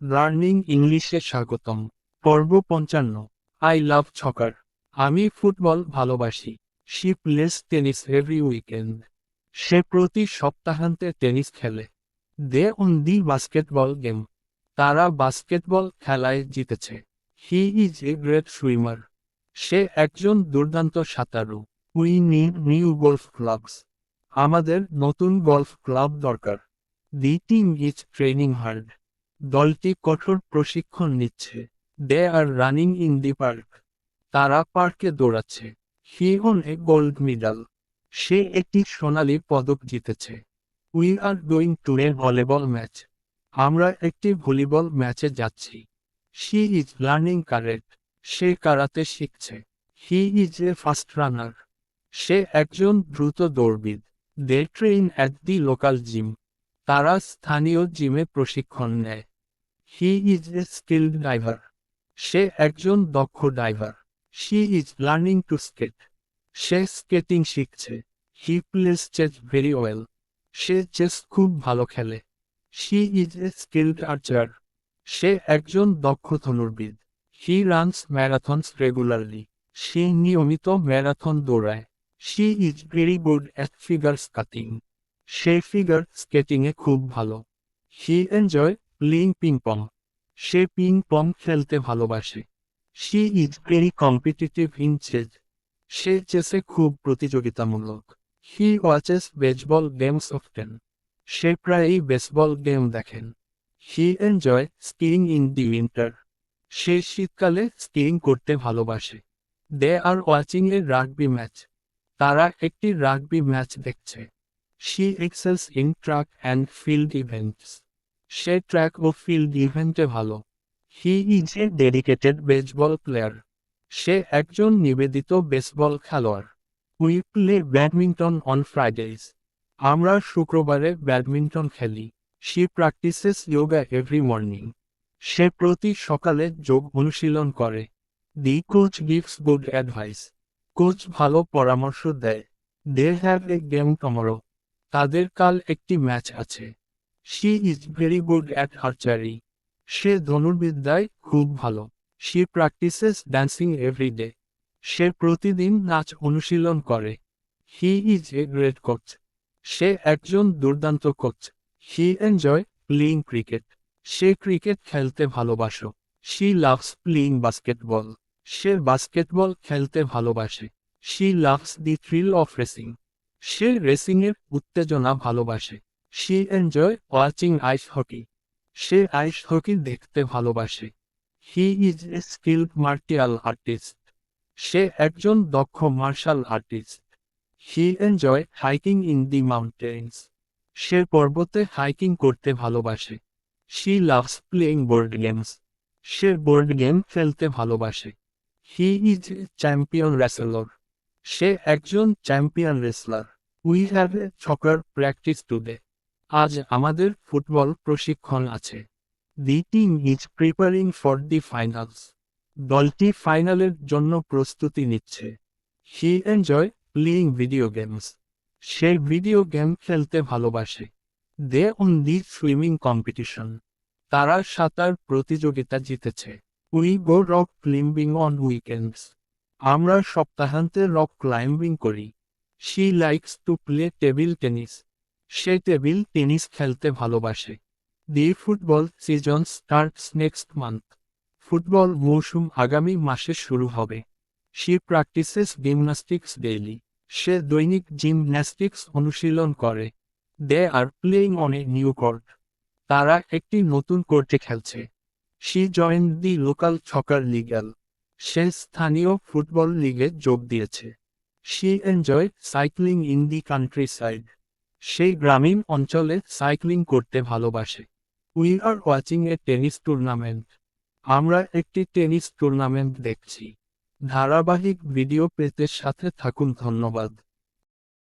Learning ইংলিশে স্বাগতম। পর্ব পঞ্চান্ন। আই লাভ ছকার আমি ফুটবল ভালোবাসি। She plays tennis every weekend সে প্রতি সপ্তাহান্তে টেনিস খেলে। They won the basketball game. তারা বাস্কেটবল খেলায় জিতেছে। He is a great swimmer সে একজন দুর্দান্ত সাঁতারু। We need new golf clubs আমাদের নতুন গল্ফ ক্লাব দরকার। The team is training hard দলটি কঠোর প্রশিক্ষণ নিচ্ছে। They are running in the park. তারা পার্কে দৌড়াচ্ছে। He won a gold medal. সে একটি সোনালী পদক জিতেছে। We are going to a volleyball match. আমরা একটি ভলিবল ম্যাচে যাচ্ছি। শি ইজ লার্নিং কারেট সে কারাতে শিখছে। He is a fast runner. সে একজন দ্রুত দৌড়বিদ। They train at the local gym. তারা স্থানীয় জিমে প্রশিক্ষণ নেয়। He is a skilled diver সে একজন দক্ষ diver she is learning to skate say skating শিখছে। He plays chess very well say chess খুব ভালো খেলে। She is a skilled archer সে একজন দক্ষ ধনুর্বিদ। হি রানস ম্যারাথনস রেগুলারলি সে নিয়মিত ম্যারাথন দৌড়ায়। She is very good at figure skating say figure স্কেটিংয়ে খুব ভালো। He enjoy playing ping pong say ping pong খেলতে ভালোবাসে। She is very competitive in chess সে চেসে খুব প্রতিযোগিতামূলক। He watches baseball games of often সে প্রায়ই বেসবল গেম দেখেন। He enjoy skiing in the winter সে শীতকালে স্কিইং করতে ভালোবাসে। They are watching a rugby match তারা একটি রাগবি ম্যাচ দেখছে। She excels in track and field events সে ট্র্যাক ও ফিল্ড ইভেন্টে ভালো। He is a dedicated baseball player সে একজন নিবেদিত বেসবল খেলোয়াড়। We play badminton on Fridays আমরা শুক্রবারে ব্যাডমিন্টন খেলি। She practises yoga every morning সে প্রতি সকালে যোগ অনুশীলন করে। The coach gives good advice coach ভালো পরামর্শ দেয়। They have a game tomorrow তাদের কাল একটি ম্যাচ আছে। She is very good at archery সে ধনুর্বিদ্যায় খুব ভালো। She practises dancing every day সে প্রতিদিন নাচ অনুশীলন করে। He is a great coach সে একজন দুর্দান্ত coach he enjoy playing cricket say cricket খেলতে ভালোবাসো। শি লাভস প্লেইং বাস্কেটবল সে বাস্কেটবল খেলতে ভালোবাসে। She loves the thrill of racing সে রেসিংয়ের উত্তেজনা ভালোবাসে। She enjoy watching ice hockey say ice hockey দেখতে ভালোবাসে। He is a skilled martial artist সে একজন দক্ষ martial artist he enjoy hiking in the mountains সে পর্বতে হাইকিং করতে ভালোবাসে। She loves playing board games say board game খেলতে ভালোবাসে। He is a champion wrestler সে একজন champion wrestler. We have a soccer practice today. আজ আমাদের ফুটবল প্রশিক্ষণ আছে। The team is preparing for the finals. দলটি ফাইনালের জন্য প্রস্তুতি নিচ্ছে। He enjoy playing video games. Say video game খেলতে ভালোবাসে। They won the swimming competition. তারা সাঁতার প্রতিযোগিতা জিতেছে। We go rock climbing on weekends. আমরা সপ্তাহান্তে রক ক্লাইম্বিং করি। She likes to play table tennis say table tennis খেলতে ভালোবাসে। The football season starts next month football মৌসুম আগামী মাসে শুরু হবে। শি প্র্যাকটিসেস জিমনাস্টিক্স ডেইলি সে দৈনিক জিমন্যাস্টিক্স অনুশীলন করে। They are playing on a new court তারা একটি নতুন কোর্টে খেলছে। She join the local soccer league সে স্থানীয় ফুটবল লিগে যোগ দিয়েছে। She enjoy cycling in the countryside সেই গ্রামীণ অঞ্চলে সাইক্লিং করতে ভালোবাসে। We are watching a tennis tournament. আমরা একটি টেনিস টুর্নামেন্ট দেখছি। ধারাবাহিক ভিডিও পেতে সাথে থাকুন, ধন্যবাদ।